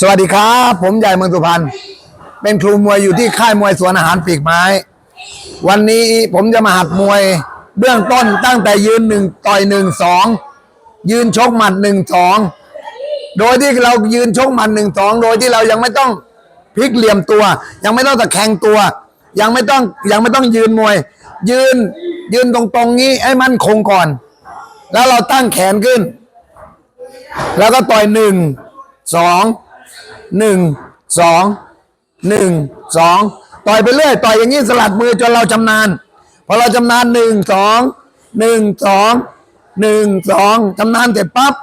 สวัสดีครับ ผมใหญ่เมืองสุพรรณเป็นครูมวยอยู่ที่ค่ายมวยสวนอาหารปีกไม้ วันนี้ผมจะมาหัดมวยเบื้องต้นตั้งแต่ยืนหนึ่งต่อยหนึ่งสองยืนชกหมัดหนึ่งสองโดยที่เรายืนชกหมัดหนึ่งสองโดยที่เรายังไม่ต้องพลิกเหลี่ยมตัว ยังไม่ต้องตะแคงตัว ยังไม่ต้องยังไม่ต้องยืนมวย ยืนยืนตรงๆนี้ให้มั่นคงก่อน แล้วเราตั้งแขนขึ้น แล้วก็ต่อยหนึ่งสอง หนึ่งสองหนึ่งสองต่อยไปเรื่อยต่อยอย่างนี้สลัดมือจนเราชำนาญพอเราชำนาญหนึ่งสองหนึ่งสองหนึ่งสองชำนาญเสร็จปั๊บ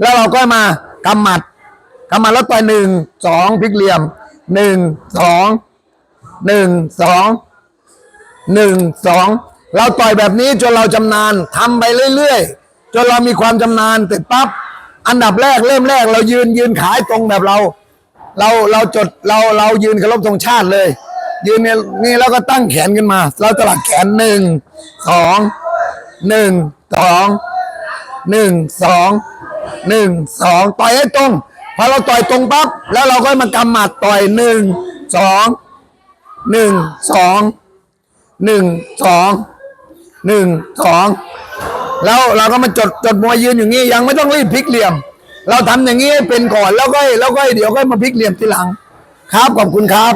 แล้วเราก็มากำหมัดกำหมัดแล้วต่อยหนึ่งสองพลิกเหลี่ยมหนึ่งสองหนึ่งสองหนึ่งสองเราต่อยแบบนี้จนเราชำนาญทำไปเรื่อย ๆ จนเรามีความชำนาญเสร็จปั๊บ อันดับแรกเริ่มแรกเรายืนยืนขายตรงแบบเรา เราเราจดเราเรายืนเคารพธงชาติเลย ยืนเนี่ยนี่แล้วก็ตั้งแขนขึ้นมา เราตลัดแขนหนึ่งสองหนึ่งสองหนึ่งสองหนึ่งสองต่อยให้ตรงพอเราต่อยตรงปั๊บแล้วเราก็มากำหมัดต่อยหนึ่งสองหนึ่งสองหนึ่งสองหนึ่งสองแล้วเราก็มาจดจดมวยยืนอย่างนี้ยังไม่ต้องรีบพลิกเหลี่ยม เราทำอย่างนี้ให้เป็นก่อนแล้วก็แล้วก็เดี๋ยวก็มาพลิกเหลี่ยมทีหลัง ครับขอบคุณครับ